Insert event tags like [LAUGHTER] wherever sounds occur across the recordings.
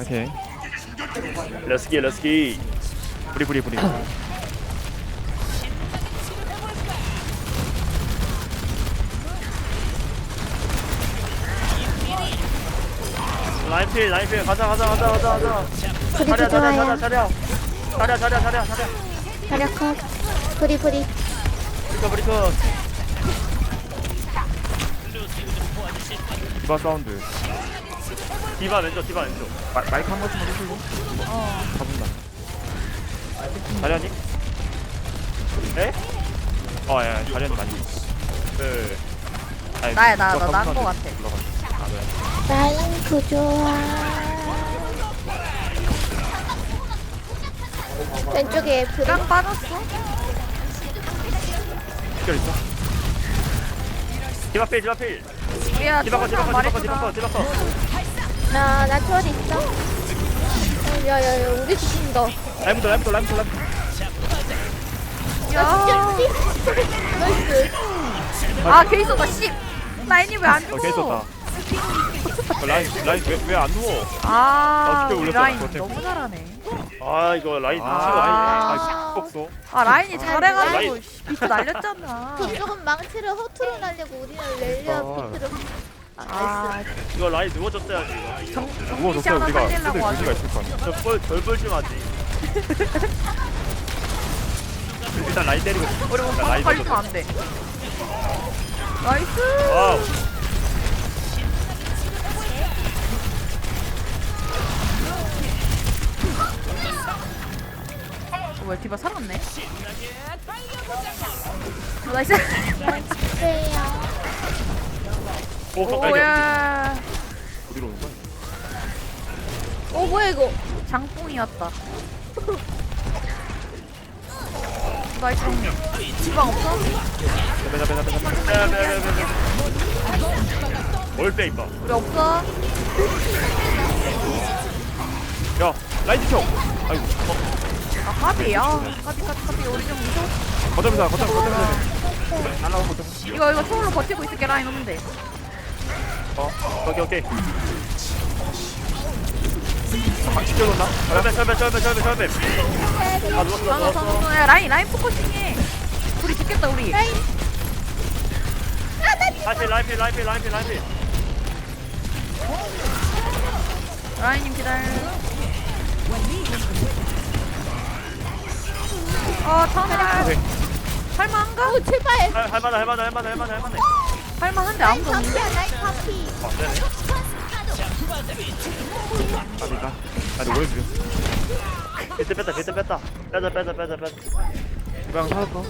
오케이. 렛츠기 렛츠기 부리 부리 부리. 라인필 라인필. 가자 가자 가자 가자 가자. 프리 자리야 자리야. 자리야 자리야. 자리야 자리야 자리야 자리야. 컷. 프리 프리. 브리커 브리커 디바 사운드 디바 왼쪽 디바 왼쪽 마, 마이크 한 번씩만 해주고 어. 가본다 자리야님 에? 어예 자리는 많이 그 아니, 나야, 나, 누가 나, 가본다는데 거 같아. 올라가. 아 그래 라인 부조화. 왼쪽에 프리. 깡 빠졌어? 특별 있어? 디바 필 디바 필 우리야 디바 커 디바 초장 커 디바 커 디바 말해주다 커 디바 커 나, 나 초월 있어. 어, 야, 야, 야, 우리 죽인다. 라임부터 라임부터 라임부터 라임부터 야, 나이스. 아 케이스다. 씨. 라인이 왜안어 죽어? 개있었다 어, 라인 라인 왜안 누워? 아나 진짜 우리 올렸어, 라인 너무 잘하네. 아 이거 라인 아. 라인 라인. 아아 라인이 잘해가지고 라인. 씨, 비트 날렸잖아. 조금 망치를 허투루 날려고 우리는 렐리아 아. 비트로. 아 이거 라인 누워줬어야지 이거. 정, 정기시 하나 우리가 살리려고 의지가 아주 있을 거 아니야. 저 뻘 덜벌좀 하지 일단 라인 때리고 우리 뭐 라인 걸리면 안 돼. 나이스! 와우 디바 살았네 어, 나이스. 오 오야 어디로 오는 거야? 어, 뭐야, 이거? 장뽕이었다 [LAUGHS] 나이스 지방 없어? 빼자 빼자 빼자 빼자 뭘빼 임마 우리 없어? 야 라인 지켜 아이고 아아 까비 까비 까비 우리 좀 무서워 거점이다 거점 거점. 날라가 거점 이거 이거 초월로 버티고 있을게 라인 없는데. 어 오케이 오케이. 방 지켜놓나? 절배 절배 절배 절배 절배 아 누웠어 야 라인 라인 포커싱해. 우리 죽겠다 우리. 다시 라인필 라인필 라인필 라인필. 라인님 기다려 어 터널. 오케이. 할만한가? 오, 제발. 할- 할만해 할만해 할만해 할만해 할만해. 할만한데 아무도 없는데? 아 되네 아니다. 아니 오래? 줄여 비트 뺐다 비트 뺐다. 빼자 빼자 빼자 빼자. 그냥 살았어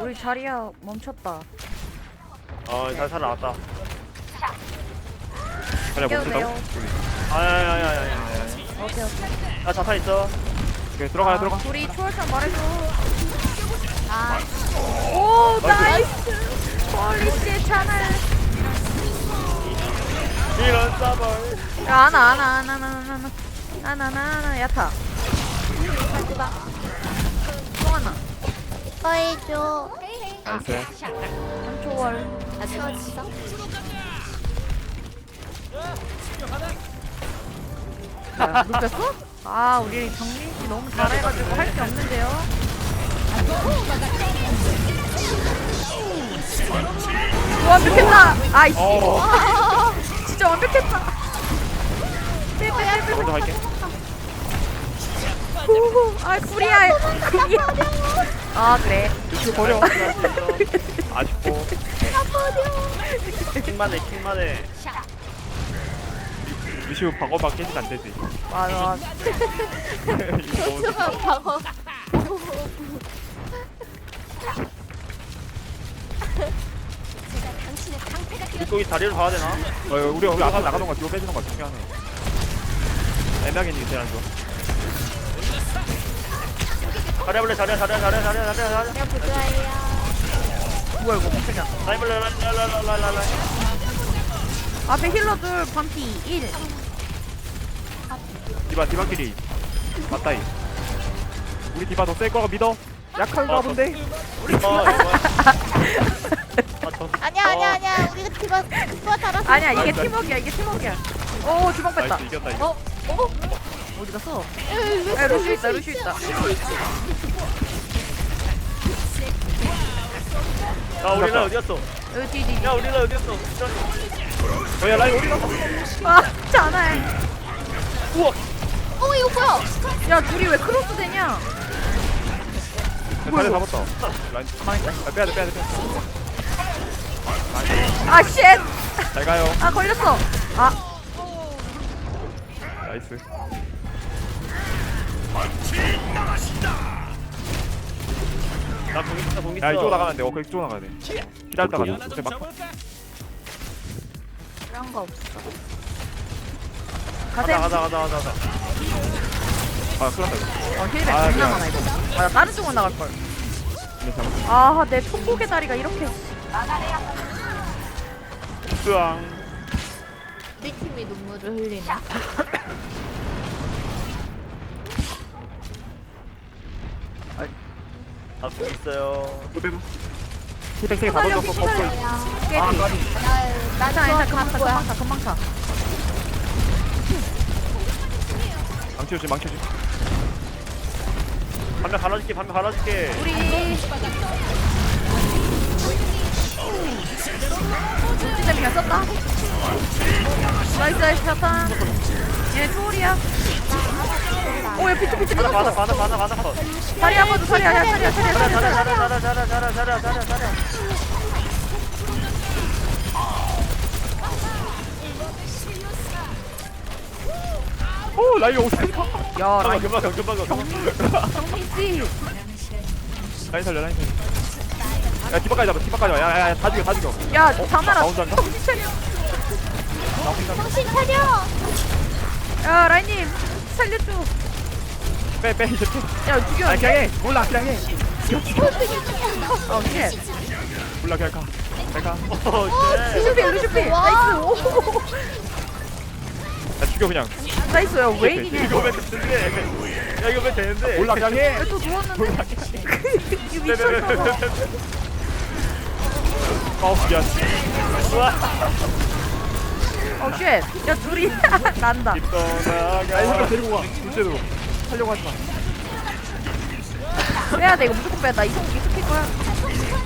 우리 자리야 멈췄다 어잘 살아났다. 그래 못 쓴다고? 돼요 아야야야야야 오케이 오케이. 아 자타 있어. 오케이 들어가야 들어가. 우리 초월참 말해줘. 아, 오 나이스. 홀리씨 차널. 이런 싸벌. 야 아나 아나 아나 아나 아나 아나. 아나 아나 아나. 야타. 가지마. 또 하나. 이거 해줘. 나이스. 3초월 나 채워졌어? 야 눕혔어? 아 우리 정민 씨 너무 잘해가지고 할 게 없는데요. 완벽했다! 아이씨. 어 [LAUGHS] 진짜 완벽했다. 먼저 갈게. 후후. 아 구리야. 구리야 [LAUGHS] 아 그래. 이쪽 버려 [LAUGHS] 아쉽고 킹만해 킹만해 루시우 방어막 깨지면 안 되지 맞아 맞아 이거 너무 그만 방어. 뒷고기 다리를 봐야 되나? 어, 우리 우리 아까 나가던 거 뒤로 빼주는 거 중요하네 애매하게 있는 게 제일 안 좋아 잘해볼래 잘해 잘해 잘해 잘해 잘해 잘해 내가 부조화예요. 뭐야 이거 깜짝이야 라이벌래 라이벌래 앞에 힐러들 반피 1 디바 디바끼리 맞다이 우리 디바 더 셀 거가 믿어 약한가 어, 본데 우리 어 이거 아 저 [LAUGHS] 아니야 아니야 아니야 우리가 디바 디바 달았어 아니야 이게 나이스, 팀워크야 이게 팀워크야. 오 주먹 뺐다. 나이스 이겼다 이거 어? 어? 어디 갔어? 야 루시 있다 루시 있다. 야 우리나 어디갔어 여기 뒤 뒤. 야 우리나 어디갔어 어야 라인 어디 갔어 아 잘해. 우와 어 이거 뭐야 야 둘이 왜 크로스 되냐? 다리 잡았다 라인. 아, 빼야 돼 빼야 돼 빼야 돼 아 쉣. 잘 가요 아 걸렸어. 아 나이스 나공 있어 공 있어 야 이쪽 나가면 돼 어 그쪽 나가야 돼 기다렸다가 오케이. 이제 막 그런 거 없어 가세요. 가자 가자 가자 가자 아, 큰일 났다, 이거. 어 힐백 아, 존나 미안. 많아 이거. 아나 다른 쪽으로 나갈 걸. 잘못- 아내 총복의 다리가 이렇게. 으앙 우리 팀이 눈물을 흘리네 나공 있어요 또 빼봐. 힐백 세개 다 버프. 깨비. 아, 까비. 나 괜찮아 괜찮아 금방 차 금방 차 금방 차. 망치우지, 망치우지. 반면 갈아줄게 반면 갈아줄게 우리 진짜 그냥 썼다. 나이스 나이스 샷탄. 얘 초월이야. 오 야 피트 피트 가자 가자 끊었어. 가자 가자 가자 가자 다리 한 번도 다리 아니야 다리 다리 다리 다리. 자라 자라 자라 자라 자라 자라 자라 오, 라인 오세요. 야 금방 라인 금방 가 금방 가 금방 정민씨. 라인 살려, 라인 살려. 야, 뒷바까지 잡아, 뒷바까지 잡아. 야, 야, 야, 다 죽여, 다 죽여. 야 어? 장난아. 나 혼자인가? 정신 차려. 나 혼자. 정신 차려 야 라인님 살려줘. 빼, 빼, 이제 빼. 야 죽여. 아, 그냥 해. 몰라, 그냥 해. 어 쉣. 몰라, 그냥 가. 그냥 가. 어쉣 루슈필 루슈필. 와. 나이스. 오. 야, 죽여, 그냥. 나이스 야왜 이기냐. 이거 왜 되는데 야 이거 왜 되는데 몰라, 그냥 해. 또 누웠는데. [LAUGHS] 이거 미쳤나봐. 어, 미안. 어 쉣. 야 둘이 [LAUGHS] 난다. 떠나가 아니, 한명 데리고 가. 둘째로. 하려고 하지 마. 빼야 돼 이거 무조건 빼야 돼. 이성 이스킬 거야.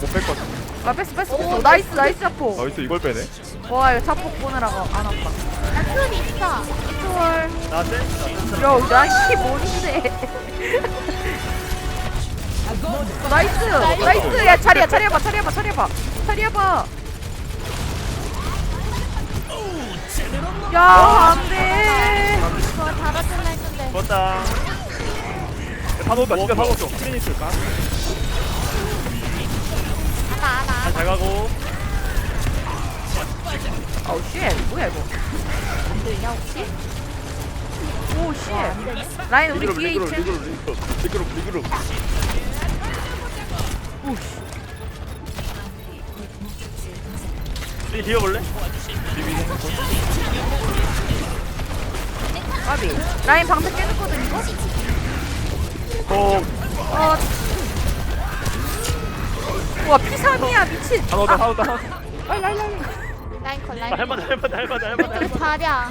못 뺄 것 같아. 아 뺐어 뺐어 뺐어. 나이스 나이스 자포. 나이스, 이걸 빼네. 와 이거 자폭 보느라고 안 왔다. 나 툴이 있어 초월. 나 센스 야 [LAUGHS] 나이스 뭔데? 어, 나이스 나이스 야 자리야 자리야 봐 자리야 봐 자리야 봐 자리야 봐. 야 안돼. 그거 달아줄라 했는데 죽었다 다 넣었다, 진짜 다 넣었어. 스크린 있을까? 하나 하나 잘 가고 아우 쉣 뭐야 이거? 들냐 혹시? 오 쉣. 라인 우리 뒤에 리그룹 2층. 리그룹 리그룹 리그룹 리그룹 이 뒤어볼래? 까비. 라인 방패 깨졌거든 이거? 어, 어. 와 P3이야 미친. 다 넣었다, 다 넣었다, 다 넣었다. 라인 콜 아, 라인 할만해 할만해 할만해 할만해 콜 자랴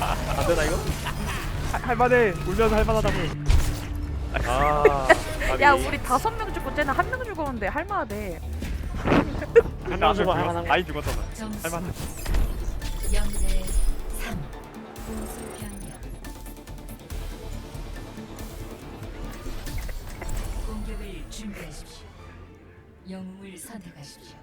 안 되나 이거? 할- 할만해. 울면서 할만하다고. 아 야 우리 다섯 명 죽고 쟤는 한 명 죽었는데 할만하대. 한명 주고 할만한 거 아이 죽었잖아. 할만해. 준비하십시오. 영웅을 선택하십시오.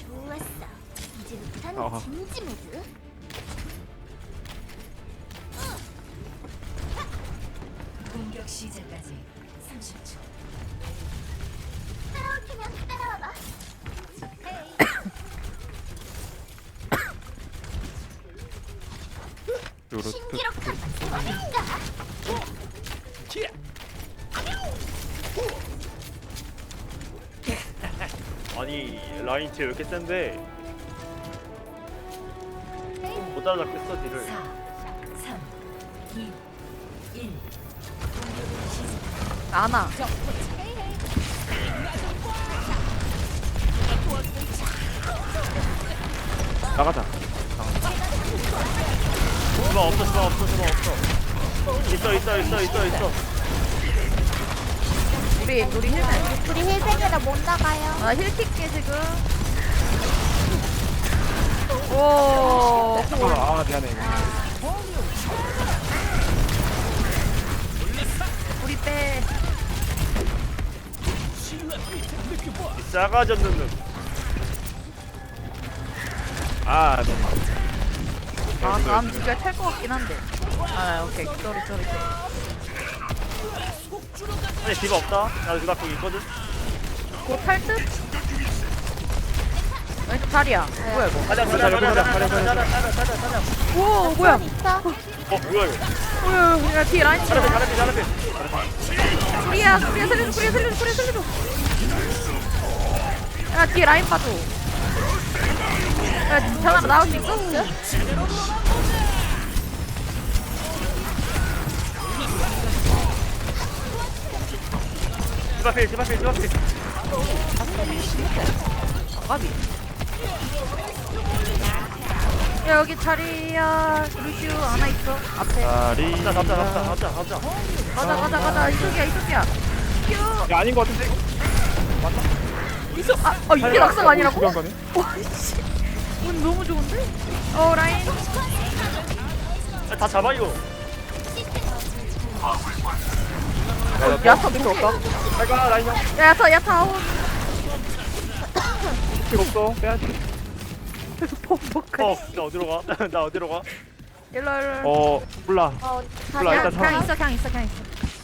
좋았어. 이제부터는. 진지 모드 아니 라인 쟤왜 이렇게 센데 못 따라잡겠어 뒤를. 4, 3, 2, 1. 안아. 나가자. 주방 없어 주방 없어 주방 없어. 있어 있어 있어 있어 있어 우리 우리 힐맨. 우리 힐생이라 못 나가요. 아 힐킥게 지금. 오. 아 미안해 이거 우리 빼. 작아졌는 놈 아 너무 아 다음 주가 찰것 같긴 한데. 아 오케이. 쏘리 쏘리. 아니 디바 없다 나 그다 거기 있거든 곧탈 듯? 왼쪽 다리야. 뭐야 이거? 가자 가자 가자 가자 가자 가자 가자 오 뭐야? 있어? 어 뭐야 이거 뭐야? 야 뒤에 라인 잘해 쳐. 잘해 잘해 구리야 구리야 살려줘 구리야 살려줘 구리야 살려줘. 야 뒤에 라인 봐줘. 야 전화 나올 수 있어? 디바 필 디바 필 디바 필 아까비. 야 여기 자리야 루시우 하나 있어 앞에. 다리 잡자 잡자 잡자 잡자 잡자 가자 가자 가자 이쪽이야 이쪽이야. 큐. 야 아닌 거 같은데 있어. 아, 아 이게 낙상 아니라고? 거네 와씨. 운 너무 좋은데? 어 라인. 야, 다 잡아 이거 야타 또 없다 빨가 라인 형 야 야타 야타 아웃. 필요 없어 빼야지 퍽퍽해. 어나 어디로 가? [LAUGHS] 나 어디로 가? 일로 일로. 어 몰라 어, 몰라, 일단 안 그냥 사- 있어 그냥 있어 그냥 있어.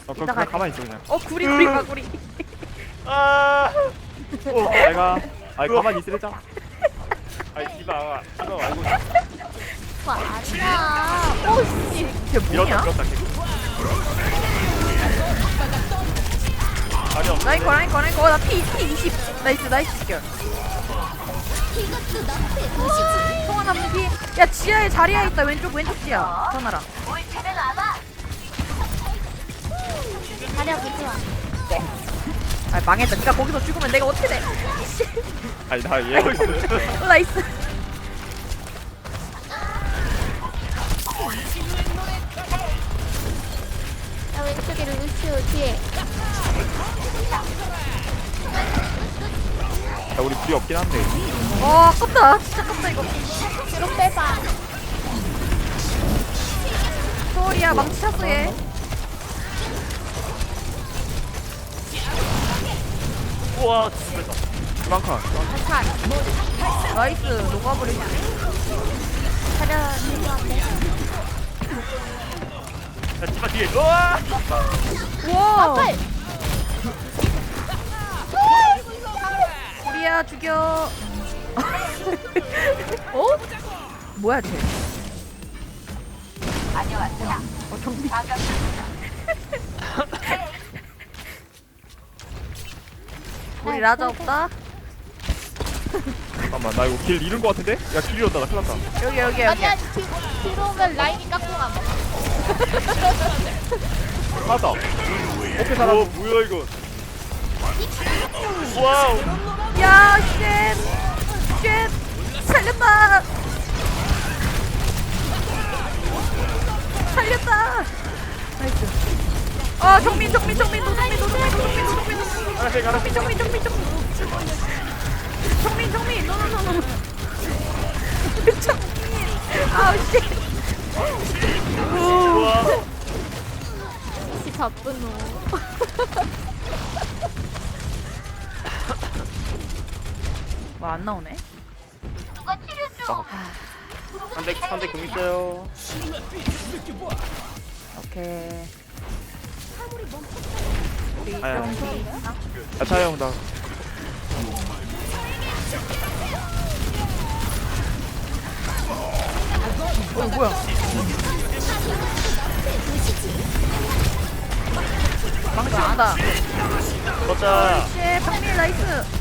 어, 그럼 이따 그냥. 가만히 있어 그냥 어 구리 구리 가 구리. 아 어 내가 아니 가만히 있으랬잖아 아이 디바 디바 알고 거 아니야. 오, 씨. 이게 밀었다 뭐냐? 밀었다 계 속 아니 없어 라인 거 라인 거 라인 거. 나피20 20. 나이스 나이스 보시지. 통화 남는 피. 야 지하에 자리야 있다 왼쪽 왼쪽 지하. 전화라. 다리하고 좋아. 아 망했다. 네가 거기서 죽으면 내가 어떻게 돼? [LAUGHS] 아니 나 얘가 있어 어, 나이스. 야, 왼쪽에 루시오 뒤에. 야 우리 불이 없긴 한데 어 아깝다. 진짜 아깝다 이거. 뒤로 빼봐. 소리야 망치 찼어 얘. 우와 죽겠다 그만큼 자, 나이스 녹아버리네. 죄송한데. 야 디바 뒤에 우와 우와. 죽여. 어? 뭐야 쟤? 어 정비. 우리 라자 없다. 잠깐만 나 이거 길 잃은 거 같은데? 야 길 잃었다 나 큰일 났다 여기 여기 여기. 아니야, 뒤, 뒤로 오면 라인이. 맞다 오케이 오 살았어 뭐야 이거 와우 야 쉣. 쉣. 살렸다. 살렸다. 나이스. 아 정민 정민 정민 노정민 노정민 노정민 노정민 노정민 가라필 가라필 정민 정민 정민 정민 정민 노노노노 정민 아우 씨 우와 혹시 바쁜 놈. [LAUGHS] 뭐안 나오네. 한대 한대 공 있어요. 오케이. 아야. 있나? 야 차영 나. 어 뭐야? 망치 온다. 걷자. 씨 박밀 나이스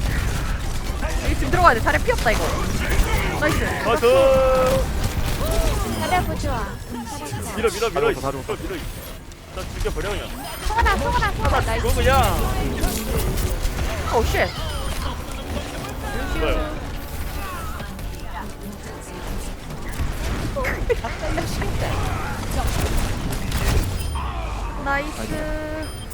지금 들어가야 돼. 자리 피 없다 이거. 나이스. 나이스 자리야 부좋아. 밀어 밀어 밀어. 밀어 밀어 나 죽여버려 그냥 소라 소라 소라. 나 죽어 그냥 오 쉣. 죽어요 [LAUGHS] 나이스.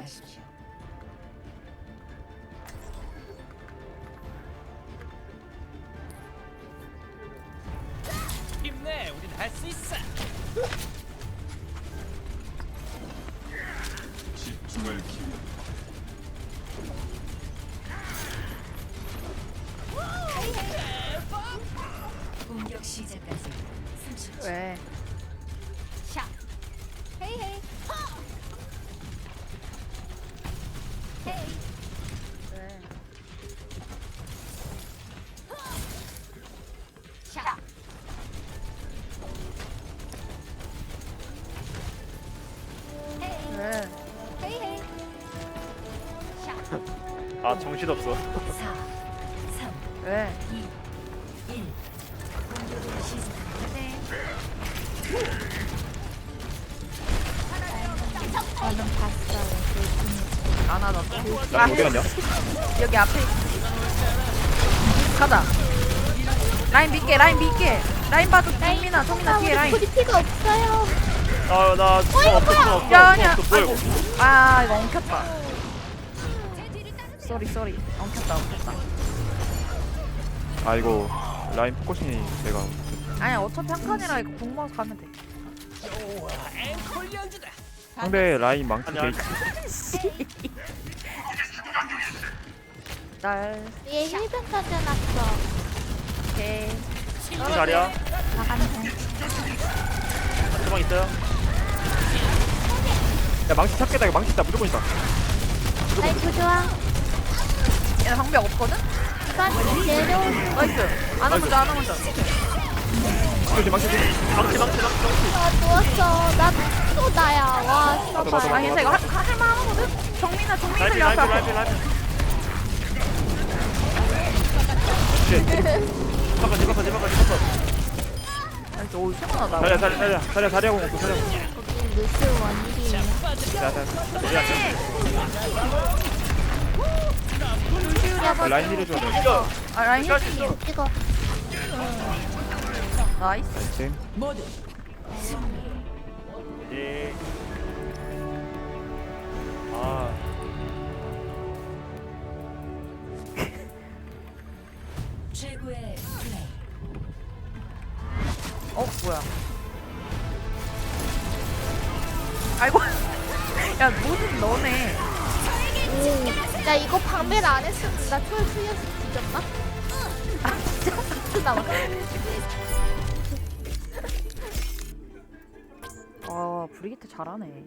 영웅을 선택하십시오 힘내, 우린 할수 있어. 아 정신없어 4 3 왜? 2 1 공격을 시작합니다 저는 봤어요. 안 하다. 나 어디 갔냐? [LAUGHS] 여기 앞에 있- 가자. 라인 밀게, 라인 밀게. 라인 봐줘, 성민아, 성민아 뒤에 라인. 우리 피가 없어요. 아나 주방 없어 없어 야, 주방 야, 없어 뭐야. 이거 아, 이거 엉켰다. 쏘리, 쏘리. 엉켰다, 엉켰다. 아 이거 라인 포커싱이 내가 아니야, 어차피 한 칸이라 이거 공 먹어서 가면 돼. 상대 라인 망치 아니야. 게이트 [LAUGHS] 날, 얘 힐백까지 해놨어. 오케이. 무슨 자리야 나갔네. 주방 있어요 야 망치 찾겠다 이거 망치 있다 무조건 있다 나이 부좋아. 얘는 방벽 없거든? 이건 내려올 나이스. 안 하면 돼, 안 하면 돼. 망치 망치 망치 망치 망치 망치 아 누웠어. 나또 나야. 와 맞아, 맞아. 진짜. 아, 괜찮아. 이거 할, 할만 하거든? 정민아, 정민이 라이비 살려, 앞에, 라이비 앞에. 라이비 라이비 집어가 집어가 집어가 집어가 나이스. 오, 시원하다. 자리야 자리야 자리야 공 없어 자리야 공 거기 루스 원일이에요. 야 라인 힐 해줘야 돼 이거 아, 라인 할수 있어 이거 나이스. 나이스 예. 아 [LAUGHS] 최고의 플레이 어, 뭐야. 아이고. [LAUGHS] 야, 뭐든 너네. 오. 야 이거 방배를 안 했으면 나 초월 틀렸어 뒤졌나? 아 진짜? 나 아, 브리기트 잘하네.